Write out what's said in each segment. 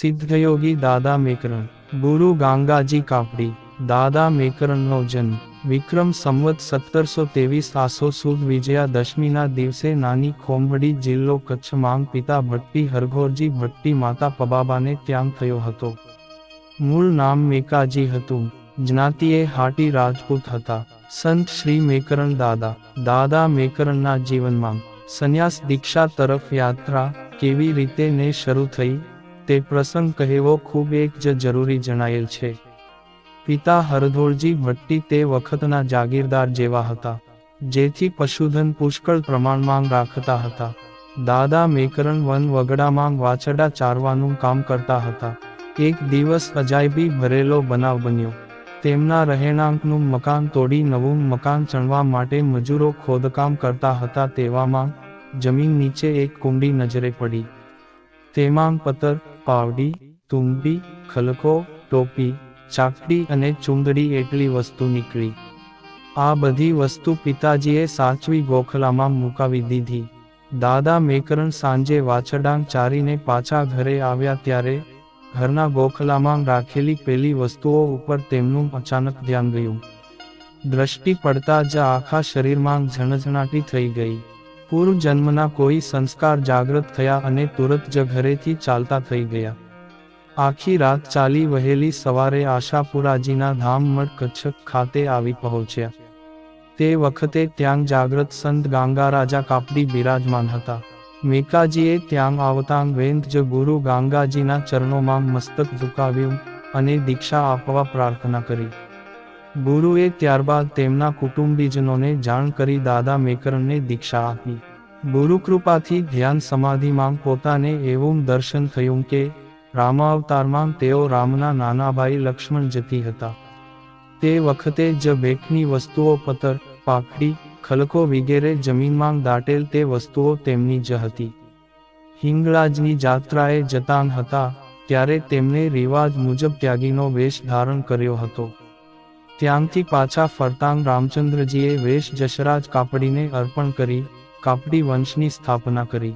સિદ્ધયોગી દાદા મેકરણ. ગુરુ ગાંગાજી કાપડી. દાદા મેકરણનો જન્મ. વિક્રમ સંવત સત્તરસો ત્રેવીસ આસો સુદ વિજયાદશમીના દિવસે નાની ખોંભડી જિલ્લો કચ્છમાં પિતા ભટ્ટી હરઘોરજી ભટ્ટી માતા પબાબાને ત્યાં થયો હતો. મૂળ નામ મેકાજી હતું. જ્ઞાતિએ હાટી રાજપૂત હતા. સંત શ્રી મેકરણ દાદા. દાદા મેકરણના જીવનમાં. સંન્યાસ દીક્ષા તરફ યાત્રા કેવી રીતે ને શરૂ થઈ? તે પ્રસંગ કહેવો ખૂબ એક જ જરૂરી જણાયેલ છે. પિતા હરધોળજી ભટ્ટી તે વખતના જાગીરદાર જેવા હતા, જેથી પશુધન પુષ્કળ પ્રમાણમાં રાખતા હતા. દાદા મેકરણ વન વગડામાં વાછડા ચારવાનું કામ કરતા હતા. એક દિવસ અજાયબી ભરેલો બનાવ બન્યો. તેમના રહેણાંકનું મકાન તોડી નવું મકાન ચણવા માટે મજૂરો ખોદકામ કરતા હતા તેવામાં જમીન નીચે એક કુંડી નજરે પડી. તેમાં પતર પાવડી, તુંબી ખલકો ટોપી, ચાકડી અને ચુંદડી એટલી વસ્તુ નીકળી. આ બધી વસ્તુ પિતાજીએ સાચવી ગોખલામાં મુકાવી દીધી. દાદા મેકરણ સાંજે વાછડાંગ ચારીને પાછા ઘરે આવ્યા ત્યારે ઘરના ગોખલામાં રાખેલી પેલી વસ્તુઓ ઉપર તેમનું અચાનક ધ્યાન ગયું. દ્રષ્ટિ પડતા જ આખા શરીરમાં ઝણઝણાટી થઈ ગઈ. પૂર્વ જન્મના કોઈ સંસ્કાર જાગૃત થયા અને તુરત જ ઘરેથી ચાલતા થઈ ગયા. આખી રાત ચાલી વહેલી સવારે આશાપુરાજીના ધામ મઠ કચ્છ ખાતે આવી પહોંચ્યા. તે વખતે ત્યાં જાગ્રત સંત ગાંગારાજા કાપડી બિરાજમાન હતા. મેકાજીએ ત્યાં આવતાં વેંત જ ગુરુ ગાંગાજીના ચરણોમાં મસ્તક ઝુકાવ્યું અને દીક્ષા આપવા પ્રાર્થના કરી. ગુરુએ ત્યારબાદ તેમના કુટુંબીજનોને જાણ કરી દાદા મેકરણને દીક્ષા આપી. ગુરુકૃપાથી ધ્યાન સમાધિમાં પોતાને એવું દર્શન થયું કે, રામાવતારમાં તેઓ રામના નાનાભાઈ લક્ષ્મણ જતી હતા. તે વખતે જ બેકની વસ્તુઓ પતર, પાખડી ખલકો વગેરે જમીનમાં દાટેલ તે વસ્તુઓ તેમની જ હતી. હિંગળાજની જાત્રાએ જતાં હતા, ત્યારે તેમણે રિવાજ મુજબ ત્યાગીનો વેશ ધારણ કર્યો હતો. ત્યાંથી પાછા ફરતાંગ રામચંદ્રજીએ વેશ જશરાજ કાપડીને અર્પણ કરી, કાપડી વંશની સ્થાપના કરી.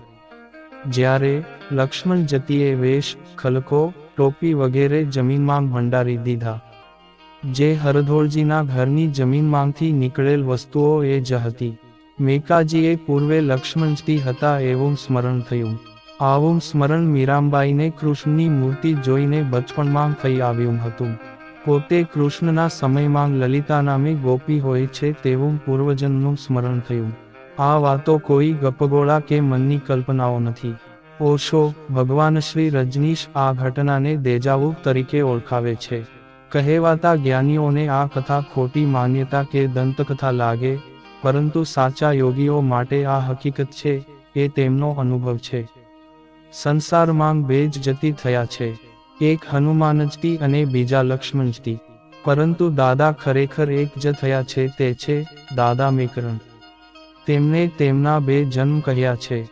જ્યારે લક્ષ્મણ જતીએ વેશ, ખલકો, ટોપી વગેરે જમીનમાં ભંડારી દીધા. જે હરધોળજીના ઘરની જમીનમાંથી નીકળેલ વસ્તુઓ એ જ હતી. મેકાજીએ પૂર્વે લક્ષ્મણજી હતા એવું સ્મરણ થયું. આવું સ્મરણ મીરાંબાઈને કૃષ્ણની મૂર્તિ જોઈને બચપણમાં થઈ આવ્યું હતું. પોતે કૃષ્ણના સમયમાં લલિતા નામે ગોપી હોય છે તેવું પૂર્વજન્મનું સ્મરણ થયું. આ વાતો કોઈ ગપગોળા કે મનની કલ્પનાઓ નથી. ઓશો, ભગવાન શ્રી રજનીશ આ ઘટનાને દેજાવુ તરીકે ઓળખાવે છે. કહેવાતા જ્ઞાનીઓને આ કથા ખોટી માન્યતા કે દંતકથા લાગે, પરંતુ સાચા યોગીઓ માટે આ હકીકત છે એ તેમનો અનુભવ છે. સંસારમાં બેજ જતી થયા છે. એક હનુમાનજતી અને બીજા લક્ષ્મણજતી પરંતુ દાદા ખરેખર એક જ થયા છે, તે છે, દાદા મેકરણ. તેમને તેમના બે જન્મ કહ્યા છે.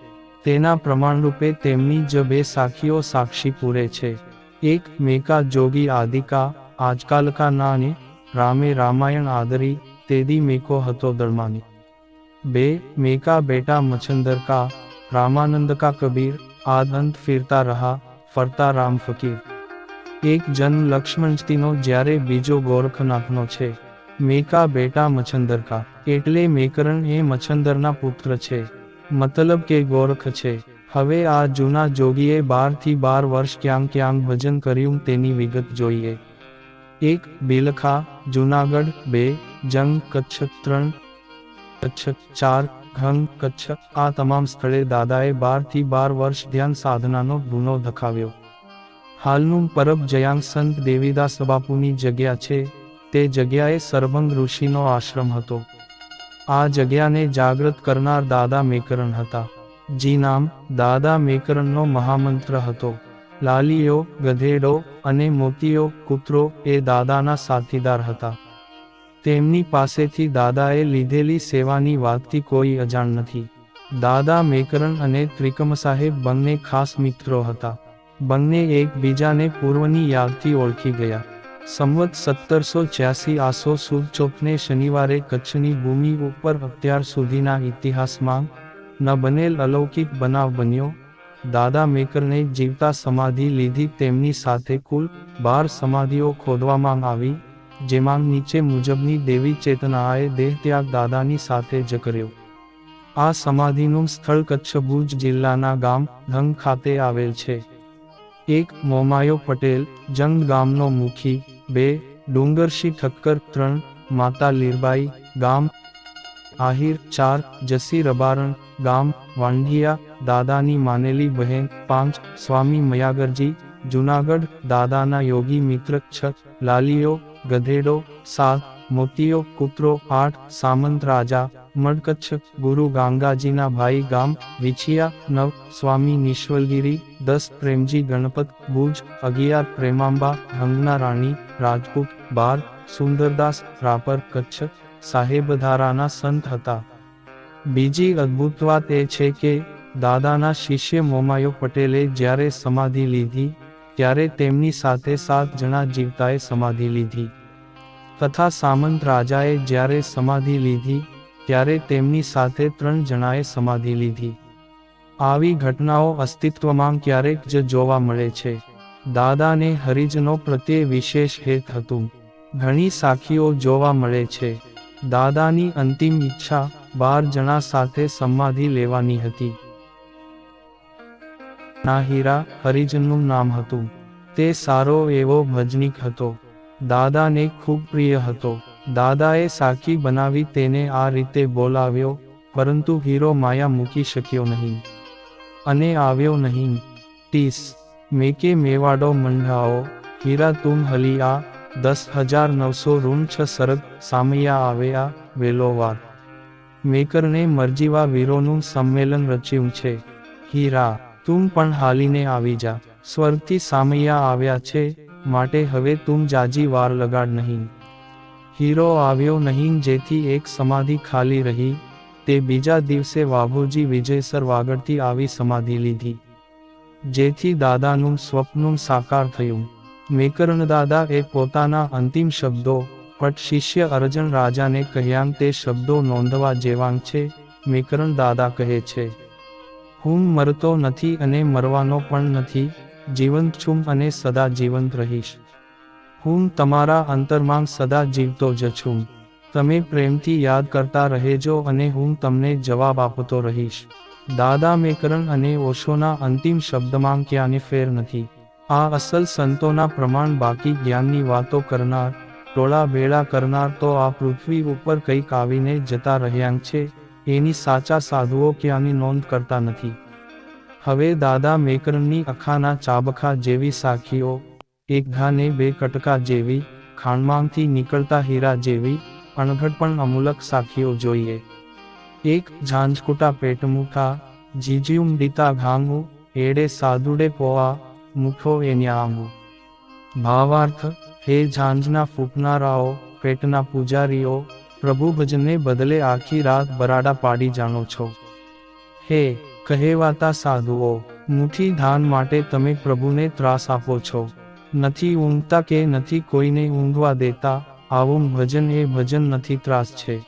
તેના પ્રમાણરૂપે તેમની જ બે સાખીઓ સાક્ષી પૂરે છે. એક મેકા જોગી આદિકા, આજકાલકા નાને, રામે રામાયણ આદરી, તેદી મેકો હતો દળમાની. બે મેકા બેટા મચ્છંદર કા રામાનંદ કા કબીર, આદ અંત ફિરતા રહા, ફરતા રામ ફકીર. એક જન લક્ષ્મણજીનો જ્યારે બીજો ગોરખનાથનો છે. મેકા બેટા મચ્છંદરકા, એટલે મેકરણ એ મચ્છંદરના પુત્ર છે. મતલબ કે ગોરખ છે. હવે આ જૂના જોગીએ બારથી બાર વર્ષ ક્યાંક ક્યાંક ભજન કર્યું તેની વિગત જોઈએ. એક, બિલખા, જુનાગઢ, બે, જંગ, કચ્છ, ત્રણ, કચ્છ, ચાર, ઘંગ, કચ્છ, આ તમામ સ્થળે દાદાએ બારથી બાર વર્ષ ધ્યાન સાધનાનો ગુનો દખાવ્યો હાલનું પરબ જયાંગ સંત દેવીદાસ બાપુની જગ્યા છે, તે જગ્યાએ સરભંગ ઋષિનો આશ્રમ હતો. આ જગ્યાને જાગૃત કરનાર દાદા મેકરણ હતા. જી નામ, દાદા મેકરણનો મહામંત્ર હતો. લાલીઓ, ગધેડો અને મોતીઓ, કૂતરો એ દાદાના સાથીદાર હતા. તેમની પાસેથી દાદાએ લીધેલી સેવાની વાતથી કોઈ અજાણ નથી. દાદા મેકરણ અને ત્રિકમ સાહેબ બંને ખાસ મિત્રો હતા. બંને એકબીજાને પૂર્વની યાદથી ઓળખી ગયા. સંવત સત્તરસો છ્યાસી આસો સુદ ચોકને શનિવારે કચ્છની ભૂમિ ઉપર અત્યાર સુધીના ઇતિહાસમાં ન બનેલ અલૌકિક બનાવ બન્યો. દાદા મેકરને જીવતા સમાધિ લીધી તેમની સાથે કુલ બાર સમાધિઓ ખોદવામાં આવી, જેમાં નીચે મુજબની દેવી ચેતનાએ દેહત્યાગ દાદાની સાથે જ કર્યો. આ સમાધિનું સ્થળ કચ્છ ભુજ જિલ્લાના ગામ ધંગ ખાતે આવેલ છે. એક મોમાયો પટેલ, જંગ ગામનો મુખી, બે, ડુંગરશી ઠક્કર, ત્રણ, માતા લીરબાઈ, ગામ, આહિર, ચાર, જસી રબારણ, ગામ, વાંઢિયા, દાદાની માનેલી બહેન, પાંચ, સ્વામી મયાગરજી, જુનાગઢ, દાદાના યોગી મિત્ર, છ, લાલીઓ, ગધેડો, સાત મોતીયો કૂતરો, આઠ, સામંત રાજા મડકચ્છ ગુરુ ગાંગાજીના ભાઈ ગામ, વિછિયા, નવ, સ્વામી નિશ્વલગીરી, દસ, પ્રેમજી ગણપત, ભુજ, અગિયાર, પ્રેમાંબા હંગના રાણી, રાજપૂત, બાર, સુંદરદાસ, રાપર, કચ્છ, સાહેબધારાના સંત હતા. બીજી અદ્ભુત વાત એ છે કે, દાદાના શિષ્ય મોમાયો પટેલે જ્યારે સમાધિ લીધી, ત્યારે તેમની સાથે સાત જણા જીવતાએ સમાધિ લીધી. તથા સામંત રાજાએ જ્યારે સમાધિ લીધી ત્યારે તેમની સાથે ત્રણ જણાએ સમાધિ લીધી. આવી ઘટનાઓ અસ્તિત્વમાં ક્યારેક જ જોવા મળે છે. દાદાને હરિજનો પ્રત્યે વિશેષ હેત હતું. ઘણી સાખીઓ જોવા મળે છે. દાદાની અંતિમ ઈચ્છા બાર જણા સાથે સમાધિ લેવાની હતી. ના હીરા હરિજનનું નામ હતું. તે સારો એવો ભજનીક હતો. દાદાને ખૂબ પ્રિય હતો. દાદાએ સાખી બનાવી તેને આ રીતે બોલાવ્યો, પરંતુ હીરો માયા મૂકી શક્યો નહીં. અને આવ્યો નહીં. ટીસ, મેકે મેવાડો મંડાઓ હીરા તુમ હલી દસ હજાર નવસો ઋણ છ સરગ, સામૈયા આવ્યા વેલોવાર મેકરને મરજીવા વીરોનું સંમેલન રચ્યું છે. હીરા તું પણ હાલીને આવી જા. સ્વર્ગથી સામૈયા આવ્યા છે, માટે હવે તું જાજી વાર લગાડ નહીં. હીરો આવ્યો નહીં જેથી એક સમાધિ ખાલી રહી, તે બીજા દિવસે વાઘોજી વિજયસર વાગડથી આવી સમાધિ લીધી. જેથી દાદાનું સ્વપ્નું સાકાર થયું. મેકરણ દાદા એ પોતાના અંતિમ શબ્દો, પટ શિષ્ય અર્જન રાજાને કહ્યાં તે શબ્દો નોંધવા જેવાંગ છે, મેકરણ દાદા કહે છે. હું મરતો નથી અને મરવાનો પણ નથી, જીવંત છું અને સદા જીવંત રહીશ. હું તમારા અંતરમાં સદા જીવતો જ છું. તમે પ્રેમથી યાદ કરતા રહેજો અને હું તમને જવાબ આપતો રહીશ. દાદા મેકરણ અને ઓશોના અંતિમ શબ્દમાં ક્યાંને ફેર નથી. આ અસલ સંતોના પ્રમાણ બાકી જ્ઞાનની વાતો કરનાર, ટોળા ભેળા કરનાર તો આ પૃથ્વી ઉપર કંઈક આવીને જતા રહ્યાં છે, એની સાચા સાધુઓ ક્યાંની નોંધ કરતા નથી. હવે દાદા મેકરણની અખાના ચાબખા જેવી સાખીઓ એક ઘાને બે કટકા જેવી, ખાણમાંથી નીકળતા હીરા જેવી, અણઘડ પણ અમૂલક સાખીઓ જોઈએ. એક ઝાંઝકુટા પેટમુખા જીજીયુમ ડીતા ઘાંગુ, એડે સાદુડે પોવા મુખો એન્યાંગુ ભાવાર્થ, હે ઝાંઝના ફૂંકનારાઓ, પેટના પૂજારીઓ, પ્રભુ ભજનને બદલે આખી રાત બરાડા પાડી જાણો છો. હે, કહેવાતા સાધુઓ મુઠ્ઠી ધાન માટે તમે પ્રભુને ત્રાસ આપો છો. નથી ઊંઘતા કે નથી કોઈને ઊંઘવા દેતા, આવું ભજન એ ભજન નથી ત્રાસ છે.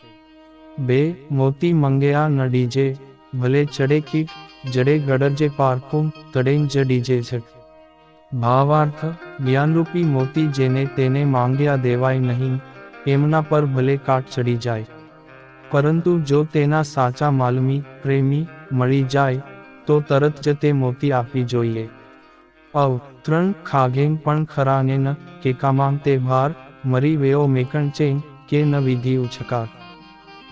બે, મોતી મંગેયા ન ડીજે, ભલે ચડે કીટ, જડે ગડરજે પારખું, તડેમ જ ડીજે છે ભાવાર્થ, જ્ઞાનરૂપી મોતી જેને તેને માંગ્યા દેવાય નહીં, એમના પર ભલે કાટ ચડી જાય. પરંતુ જો તેના સાચા માલમી, પ્રેમી, મળી જાય, તો તરત જ તે મોતી આપવી જોઈએ. અવ ખાગેમ પણ ખરાને ન કેકામાં તે ભાર, મરી વેઓ મેકણ ચેન, કે ન વિધિ ઉછકાર.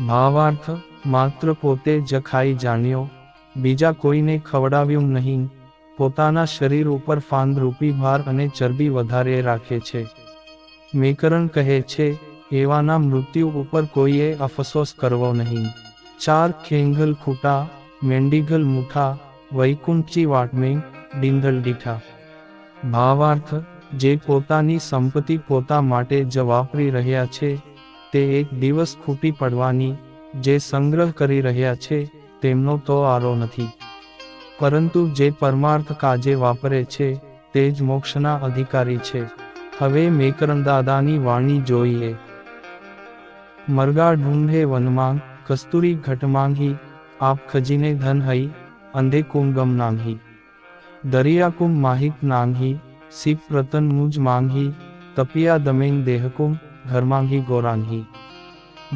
ભાવાર્થ, માત્ર પોતે જ ખાઈ જાણ્યો. બીજા કોઈને ખવડાવ્યું નહીં. પોતાના શરીર ઉપર ફાંદરૂપી ભાર અને ચરબી વધારે રાખે છે. મેકરણ કહે છે, એવાના મૃત્યુ ઉપર કોઈએ અફસોસ કરવો નહીં. ચાર ખેંગલ ખૂટા, મેંડીગલ મુઠા, વૈકુંઠી વાટમે, ડિંધલ દીઠા. ભાવાર્થ, જે પોતાની સંપત્તિ પોતા માટે જ વાપરી રહ્યા છે, તે એક દિવસ ખૂટી પડવાની, જે સંગ્રહ કરી રહ્યા છે, તેમનો તો આરો નથી. પરંતુ જે પરમાર્થ કાજે વાપરે છે, તે જ મોક્ષના અધિકારી છે. હવે મેકરણ દાદાની વાણી જોઈએ. મરગા ઢૂંઢે વનમાં કસ્તુરી ઘટમાંગી, આપ ખજીને ધન હઈ, અંધે કુંગમ નાંગી. દરિયાકુમ માહિત નાંગી સિપ પ્રતન મુજ માંગી તપિયા દમેન દેહકુમ ઘરમાંગી ગોરાંગી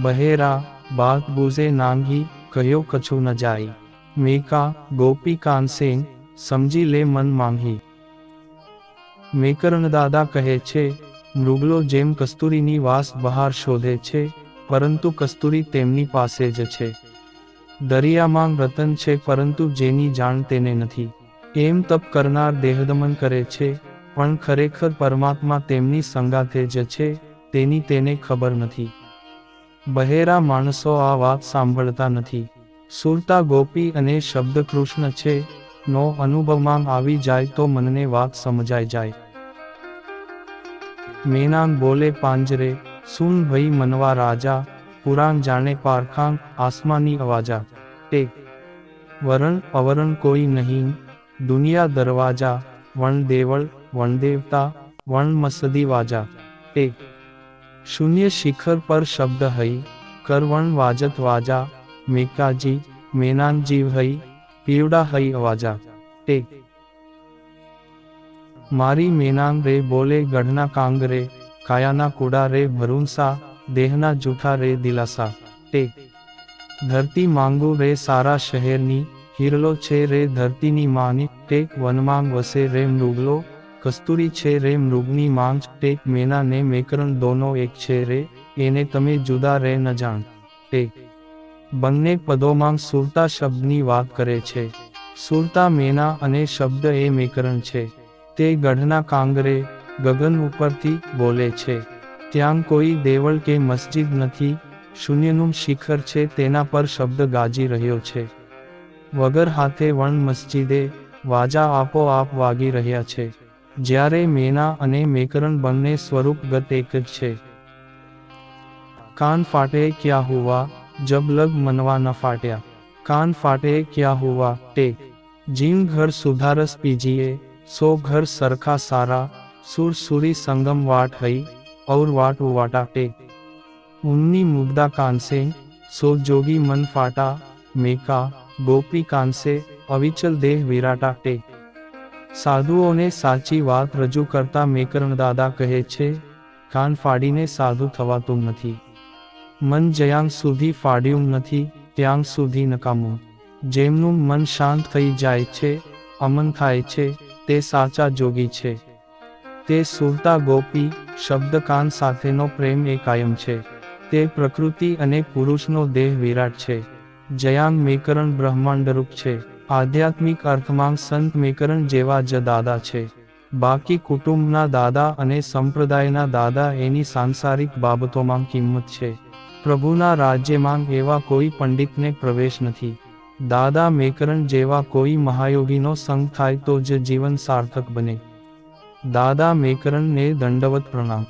બહેરા, બાત બુઝે નાંગી કહ્યો કછું ન જાય. મેકા, ગોપી કાનસેન સમજી લે મન માંગી મેકરણ દાદા કહે છે, મૃગલો જેમ કસ્તુરીની વાસ બહાર શોધે છે, પરંતુ કસ્તુરી તેમની પાસે જ છે. દરિયામાં રતન છે પરંતુ જેની જાણ તેને નથી. એમ તપ કરનાર દેહદમન કરે છે, પણ ખરેખર પરમાત્મા તેમની સંગાથે જ છે, તેની તેને ખબર નથી. બહેરા માણસો આ વાત સાંભળતા નથી. સુરતા ગોપી અને શબ્દ કૃષ્ણ છે, નો અનુભવમાં આવી જાય તો મનને વાત સમજાઈ જાય. મેનાંગ બોલે પાંજરે, સુન ભઈ મનવા રાજા, પુરાણ જાણે પારખાં આસમાની અવાજા. ટેક. વરણ અવરણ કોઈ નહીં દુનિયા દરવાજા, વણ દેવળ, વણ મસદી વાજા. એક. શૂન્ય શિખર પર શબ્દ હઈ કરવણ વાજત વાજા, મેકાજી મેનાન જીવ હઈ પીવડા હઈ અવાજા. ટેક મારી મેનાંગ રે બોલે ગઢના કાંગ રે, કાયાના કુડા રે ભરૂંસા દેહના જૂઠા રે દિલાસા. ટેક ધરતી માંગુ રે સારા શહેરની હિરલો છે રે ધરતીની માની ટેક વનમાંગ વસે રે મૃગલો. કસ્તુરી છે રે મૃગની માંગ, ટેક મેના ને મેકરણ દોનો એક છે રે, એને તમે જુદા રે ન જાણ. ટેક. બંને પદોમાં સુરતા શબ્દની વાત કરે છે. સુરતા મેના અને શબ્દ એ મેકરણ છે. તે ગઢના કાંગરે, ગગન ઉપરથી બોલે છે. ત્યાં કોઈ દેવળ કે મસ્જિદ નથી. શૂન્યનું શિખર છે તેના પર શબ્દ ગાજી રહ્યો છે. વગર હાથે વણ મસ્જિદે વાજા આપોઆપ વાગી રહ્યા છે. જ્યારે મેના અને મેકરણ બંને સ્વરૂપગત એક જ છે. કાન ફાટે ક્યાં હુવા જબ લગ મનવા ન ફાટ્યા. કાન ફાટે ક્યાં હુવા ટેક. જીમ ઘર સુધારસ પીજીએ, સો ઘર સરખા સારા, સુર સુરી સંગમ વાટ હઈ, ઔર વાટ વાટા ટેક. ઉન્ની મુગ્ધા કાનસે, સો જોગી મન ફાટા, મેકા ગોપી કાંસે અવિચલ દેહ વિરાટાટે સાધુઓને સાચી વાત રજૂ કરતા મેકરણ દાદા કહે છે, કાન ફાડીને સાધુ થવાતું નથી. મન જ્યાં સુધી ફાડ્યું નથી, ત્યાં સુધી નકામું. જેમનું મન શાંત થઈ જાય છે, અમન થાય છે, તે સાચા જોગી છે. તે સુરતા ગોપી શબ્દ કાન સાથેનો પ્રેમ એ કાયમ છે. તે પ્રકૃતિ અને પુરુષનો દેહ વિરાટ છે. જયાંગ મેકરણ બ્રહ્માંડરૂપ છે. આધ્યાત્મિક અર્થમાં સંત મેકરણ જેવા જ દાદા છે. બાકી કુટુંબના દાદા અને સંપ્રદાયના દાદા એની સાંસારિક બાબતોમાં કિંમત છે. પ્રભુના રાજ્યમાં એવા કોઈ પંડિતને પ્રવેશ નથી. દાદા મેકરણ જેવા કોઈ મહાયોગીનો સંગ થાય તો જ જીવન સાર્થક બને. દાદા મેકરણને દંડવત પ્રણામ.